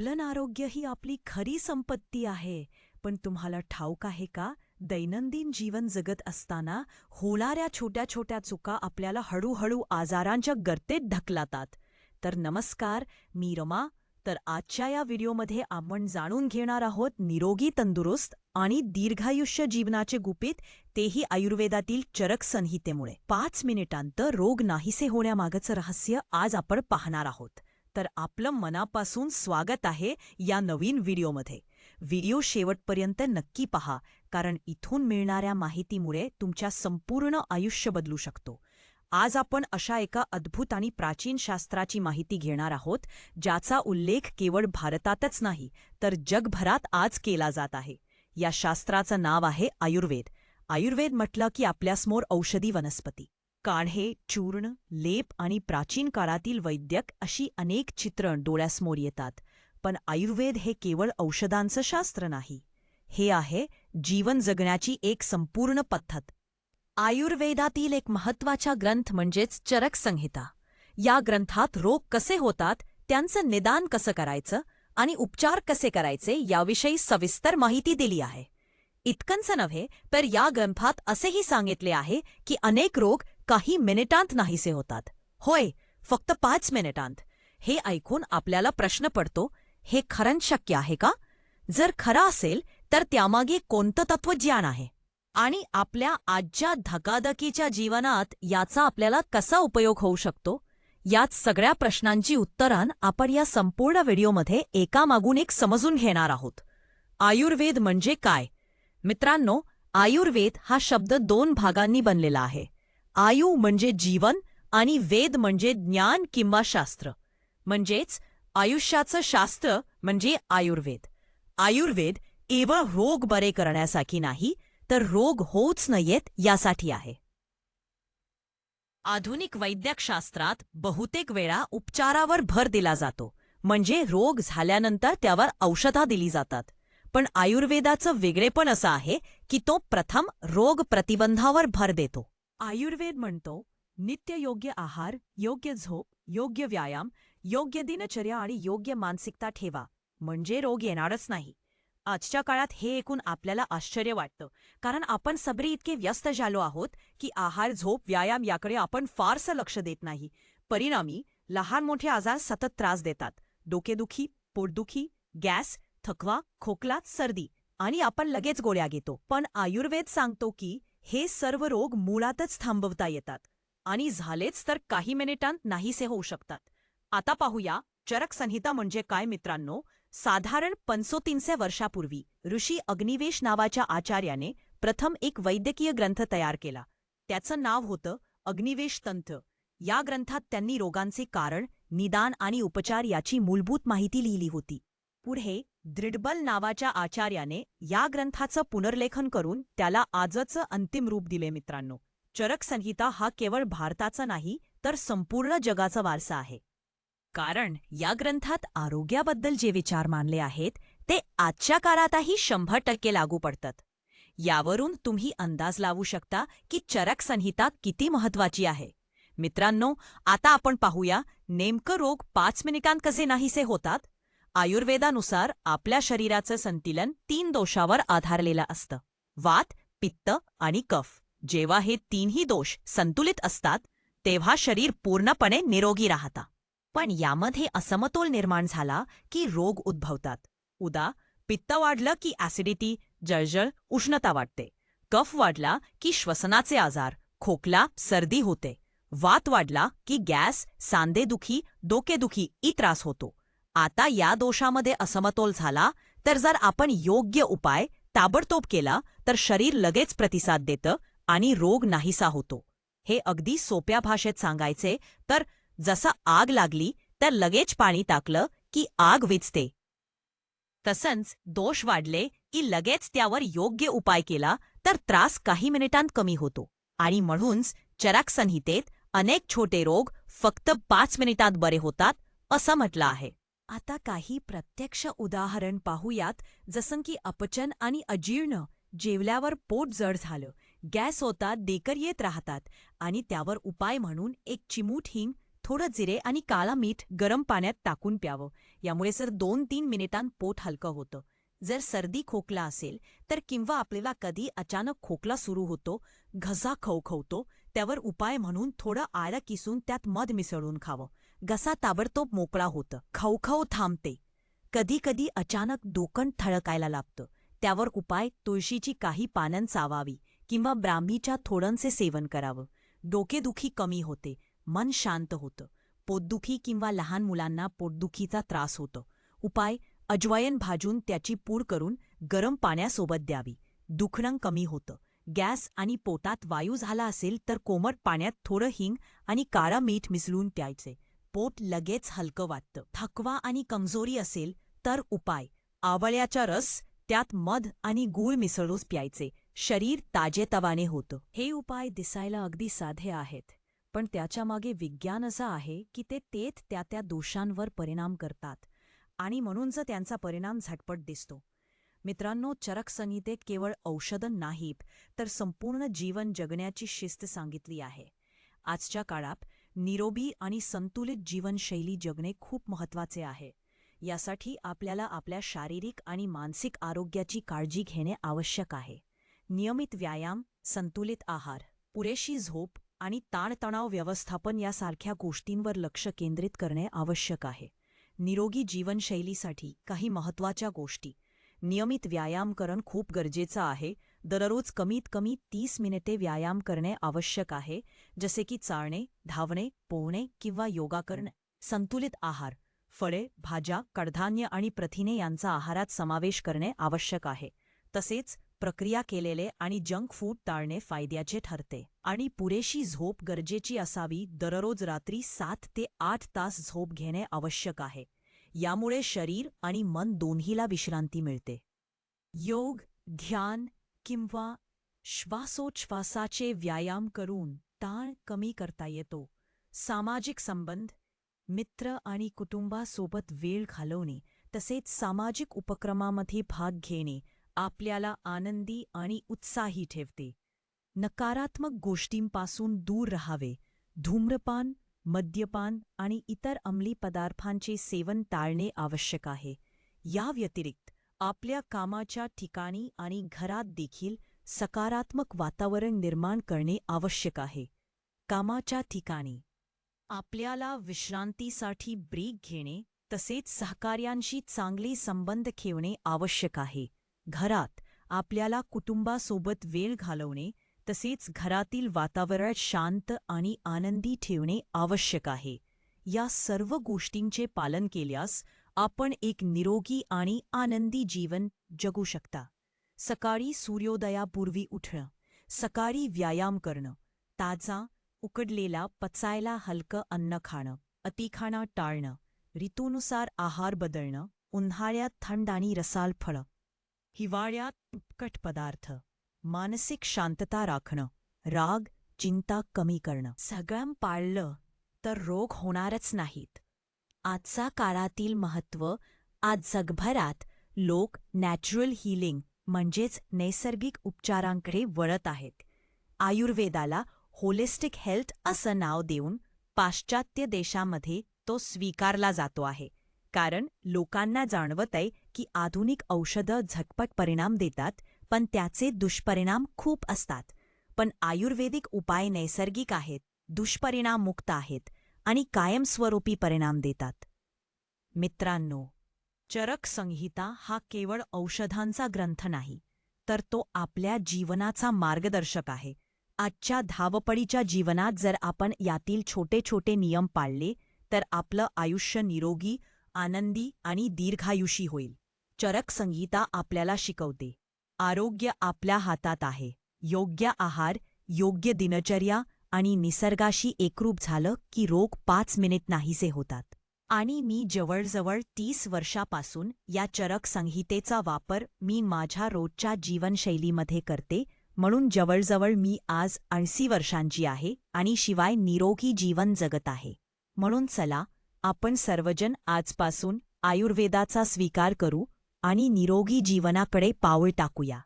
आपलं आरोग्य ही आपली खरी संपत्ती आहे. पण तुम्हाला ठाऊक आहे का? दैनंदिन जीवन जगत असताना होणाऱ्या छोट्या छोट्या चुका आपल्याला हळूहळू आजारांच्या गर्तेत ढकलातात. तर नमस्कार मी रमा. तर आजच्या या व्हिडिओमध्ये आपण जाणून घेणार आहोत निरोगी तंदुरुस्त आणि दीर्घायुष्य जीवनाचे गुपित तेही आयुर्वेदातील चरक संहितेमुळे. पाच मिनिटांत रोग नाहीसे होण्यामागचं रहस्य आज आपण पाहणार आहोत. तर आपलं मनापासून स्वागत आहे या नवीन व्हिडिओमध्ये. व्हिडिओ शेवटपर्यंत नक्की पहा कारण इथून मिळणाऱ्या माहितीमुळे तुमच्या संपूर्ण आयुष्य बदलू शकतो. आज आपण अशा एका अद्भुत आणि प्राचीन शास्त्राची माहिती घेणार आहोत ज्याचा उल्लेख केवळ भारतातच नाही तर जगभरात आज केला जात आहे. या शास्त्राचं नाव आहे आयुर्वेद. आयुर्वेद म्हटलं की आपल्यासमोर औषधी वनस्पती. काढे चूर्ण लेप आणि प्राचीन काळातील वैद्यक अशी अनेक चित्रण डोळ्यासमोर येतात. पण आयुर्वेद हे केवळ औषधांचं शास्त्र नाही. हे आहे जीवन जगण्याची एक संपूर्ण पद्धत. आयुर्वेदातील एक महत्त्वाचा ग्रंथ म्हणजेच चरक संहिता. या ग्रंथात रोग कसे होतात त्यांचं निदान कसं करायचं आणि उपचार कसे करायचे याविषयी सविस्तर माहिती दिली आहे. इतकंच नव्हे तर या ग्रंथात असेही सांगितले आहे की अनेक रोग काही मिनिटांत नाहीसे होतात. होय फक्त पाच मिनिटांत. हे ऐकून आपल्याला प्रश्न पडतो हे खरंच शक्य आहे का? जर खरं असेल तर त्यामागे कोणतं तत्वज्ञान आहे? आणि आपल्या आजच्या धकाधकीच्या जीवनात याचा आपल्याला कसा उपयोग होऊ शकतो? याच सगळ्या प्रश्नांची उत्तरां आपण या संपूर्ण व्हिडिओमध्ये एकामागून एक समजून घेणार आहोत. आयुर्वेद म्हणजे काय? मित्रांनो आयुर्वेद हा शब्द दोन भागांनी बनलेला आहे. आयु म्हणजे जीवन आणि वेद म्हणजे ज्ञान किंवा शास्त्र. म्हणजेच आयुष्याचं शास्त्र म्हणजे आयुर्वेद. आयुर्वेद केवळ रोग बरे करण्यासाठी नाही तर रोग होऊच नयेत यासाठी आहे. आधुनिक वैद्यकशास्त्रात बहुतेक वेळा उपचारावर भर दिला जातो. म्हणजे रोग झाल्यानंतर त्यावर औषधा दिली जातात. पण आयुर्वेदाचं वेगळेपण असं आहे की तो प्रथम रोग प्रतिबंधावर भर देतो. आयुर्वेद म्हणतो नित्य योग्य आहार योग्य झोप योग्य व्यायाम योग्य दिनचर्या आणि योग्य मानसिकता ठेवा. म्हणजे रोग येणारच नाही. आजच्या काळात हे ऐकून आपल्याला आश्चर्य वाटतं. कारण आपण सबरी इतके व्यस्त झालो आहोत की आहार झोप व्यायाम याकडे आपण फारसं लक्ष देत नाही. परिणामी लहान मोठे आजार सतत त्रास देतात. डोकेदुखी पोटदुखी गॅस थकवा खोकला सर्दी आणि आपण लगेच गोळ्या घेतो. पण आयुर्वेद सांगतो की हे सर्व रोग मुळातच थांबवता येतात. आणि झालेच तर काही मिनिटांत नाहीसे होऊ शकतात. आता पाहूया चरक संहिता म्हणजे काय मित्रांनो? साधारण पंचोतीनशे वर्षापूर्वी ऋषी अग्निवेश नावाच्या आचार्याने प्रथम एक वैद्यकीय ग्रंथ तयार केला. त्याचं नाव होतं अग्निवेश तंत्र या ग्रंथात त्यांनी रोगांचे कारण निदान आणि उपचार याची मूलभूत माहिती लिहिली होती. पुढे दृढबल नावाच्या आचार्याने या ग्रंथाचं पुनर्लेखन करून त्याला आजचं अंतिम रूप दिले मित्रांनो. चरक संहिता हा केवळ भारताचा नाही तर संपूर्ण जगाचा वारसा आहे. कारण या ग्रंथात आरोग्याबद्दल जे विचार मानले आहेत ते आजच्या काळातही शंभर टक्के लागू पडतात. यावरून तुम्ही अंदाज लावू शकता की चरक संहिता किती महत्वाची आहे. मित्रांनो आता आपण पाहूया नेमकं रोग पाच मिनिटांत कसे नाहीसे होतात? आयुर्वेदानुसार आपल्या शरीराचं संतुलन तीन दोषावर आधारलेलं असतं. वात पित्त आणि कफ. जेव्हा हे तीनही दोष संतुलित असतात तेव्हा शरीर पूर्णपणे निरोगी राहता. पण यामध्ये असमतोल निर्माण झाला की रोग उद्भवतात. उदा पित्त वाढलं की ॲसिडिटी जळजळ उष्णता वाटते कफ वाढला की श्वसनाचे आजार खोकला सर्दी होते. वात वाढला की गॅस सांधेदुखी डोकेदुखी ई त्रास होतो. आता या दोषामध्ये असमतोल झाला तर जर आपण योग्य उपाय ताबडतोब केला तर शरीर लगेच प्रतिसाद देतं आणि रोग नाहीसा होतो. हे अगदी सोप्या भाषेत सांगायचे तर जसं आग लागली तर लगेच पाणी टाकलं की आग विचते तसंच दोष वाढले की लगेच त्यावर योग्य उपाय केला तर त्रास काही मिनिटांत कमी होतो. आणि म्हणूनच चराक संहितेत अनेक छोटे रोग फक्त पाच मिनिटात बरे होतात असं म्हटलं आहे. आता काही प्रत्यक्ष उदाहरण पाहूयात जसं की अपचन आणि अजीर्ण जेवल्यावर पोट जड झालं गॅस होतात देकर येत राहतात आणि त्यावर उपाय म्हणून एक चिमूट हिंग थोडं जिरे आणि काळा मीठ गरम पाण्यात टाकून प्यावं. यामुळे सर दोन तीन मिनिटांत पोट हलकं होतं. जर सर्दी खोकला असेल तर किंवा आपल्याला कधी अचानक खोकला सुरू होतो घसा खवखवतो त्यावर उपाय म्हणून थोडं आळं किसून त्यात मध मिसळून खावं. घसा ताबडतोब मोकळा होतं. खवखव थांबते. कधी कधी अचानक डोकं ठळकायला लागतं. त्यावर उपाय तुळशीची काही पानं चावावी किंवा ब्राह्मीच्या थोडंसे सेवन करावं. डोकेदुखी कमी होते. मन शांत होतं. पोटदुखी किंवा लहान मुलांना पोटदुखीचा त्रास होतो. उपाय अजवायन भाजून त्याची पूड करून गरम पाण्यासोबत द्यावी. दुखणं कमी होतं. गॅस आणि पोटात वायू झाला असेल तर कोमट पाण्यात थोडं हिंग आणि काळा मीठ मिसळून प्यायचे. पोट लगेच हलकं वाटतं. थकवा आणि कमजोरी असेल तर उपाय. आवळ्याचा रस त्यात मध आणि गूळ मिसळूस प्यायचे. शरीर ताजेतवाने होतं. हे उपाय दिसायला अगदी साधे आहेत. पण त्याच्यामागे विज्ञान असं आहे की ते तेथ त्या त्या दोषांवर परिणाम करतात. आणि म्हणूनच त्यांचा परिणाम झटपट दिसतो. मित्रांनो चरक संहितेत केवळ औषधं नाहीत तर संपूर्ण जीवन जगण्याची शिस्त सांगितली आहे. आजच्या काळात निरोगी आणि संतुलित जीवनशैली जगणे खूप महत्त्वाचे आहे. यासाठी आपल्याला आपल्या शारीरिक आणि मानसिक आरोग्याची काळजी घेणे आवश्यक आहे. नियमित व्यायाम संतुलित आहार पुरेशी झोप आणि ताणतणाव व्यवस्थापन यासारख्या गोष्टींवर लक्ष केंद्रित करणे आवश्यक आहे. निरोगी जीवनशैलीसाठी काही महत्त्वाच्या गोष्टी. नियमित व्यायाम करण खूप गरजेचं आहे दररोज कमीत कमी तीस मिनिटे व्यायाम करणे आवश्यक आहे जसे की चाळणे धावणे पोहणे किंवा योगा करणे. संतुलित आहार फळे भाज्या कडधान्य आणि प्रथिने यांचा आहारात समावेश करणे आवश्यक आहे. तसेच प्रक्रिया केलेले आणि जंक फूड टाळणे फायद्याचे ठरते. आणि पुरेशी झोप गरजेची असावी दररोज रात्री सात ते आठ तास झोप घेणे आवश्यक आहे. यामुळे शरीर आणि मन दोन्हीला विश्रांती मिळते. योग ध्यान किंवा श्वासोच्छ्वासाचे व्यायाम करून ताण कमी करता येतो. सामाजिक संबंध मित्र आणि कुटुंबासोबत वेळ घालवणे तसेच सामाजिक उपक्रमामध्ये भाग घेणे आपल्याला आनंदी आणि उत्साही ठेवते. नकारात्मक गोष्टींपासून दूर राहावे. धूम्रपान मद्यपान आणि इतर अंमली पदार्थांचे सेवन टाळणे आवश्यक आहे. या व्यतिरिक्त आपल्या कामाच्या ठिकाणी आणि घरात देखील सकारात्मक वातावरण निर्माण करणे आवश्यक आहे. कामाच्या ठिकाणी. आपल्याला विश्रांतीसाठी ब्रेक घेणे तसेच सहकार्यांशी चांगले संबंध ठेवणे आवश्यक आहे. घरात आपल्याला कुटुंबासोबत वेळ घालवणे तसेच घरातील वातावरण शांत आणि आनंदी ठेवणे आवश्यक आहे. या सर्व गोष्टींचे पालन केल्यास आपण एक निरोगी आणि आनंदी जीवन जगू शकता. सकाळी सूर्योदयापूर्वी उठणं सकाळी व्यायाम करणं ताजा उकडलेला पचायला हलकं अन्न खाणं अतिखाणं टाळणं ऋतूनुसार आहार बदलणं उन्हाळ्यात थंड आणि रसाल फळं हिवाळ्यात तुपकट पदार्थ मानसिक शांतता राखणं राग चिंता कमी करणं. सगळं पाळलं तर रोग होणारच नाहीत. आजचा काळातील महत्त्व आज जगभरात लोक नॅचरल हिलिंग म्हणजेच नैसर्गिक उपचारांकडे वळत आहेत. आयुर्वेदाला होलिस्टिक हेल्थ असं नाव देऊन पाश्चात्य देशामध्ये तो स्वीकारला जातो आहे. कारण लोकांना जाणवत आहे की आधुनिक औषधं झटपट परिणाम देतात पण त्याचे दुष्परिणाम खूप असतात. पण आयुर्वेदिक उपाय नैसर्गिक आहेत दुष्परिणाम मुक्त आहेत आणि कायमस्वरूपी परिणाम देतात. मित्रांनो चरक संहिता हा केवळ औषधांचा ग्रंथ नाही तर तो आपल्या जीवनाचा मार्गदर्शक आहे. आजच्या धावपळीच्या जीवनात जर आपण यातील छोटे छोटे नियम पाळले तर आपलं आयुष्य निरोगी आनंदी आणि दीर्घायुषी होईल. चरक संहिता आपल्याला शिकवते. आरोग्य आपल्या हातात आहे. योग्य आहार योग्य दिनचर्या आणि निसर्गाशी एकरूप झालं की रोग पाच मिनिट नाहीसे होतात. आणि मी जवळजवळ तीस वर्षापासून या चरक संहितेचा वापर मी माझ्या रोजच्या जीवनशैलीमध्ये करते म्हणून जवळजवळ मी आज ऐंशी वर्षांची आहे आणि शिवाय निरोगी जीवन जगत आहे. म्हणून चला आपण सर्वजण आजपासून आयुर्वेदाचा स्वीकार करू आणि निरोगी जीवनाकडे पाऊल टाकूया.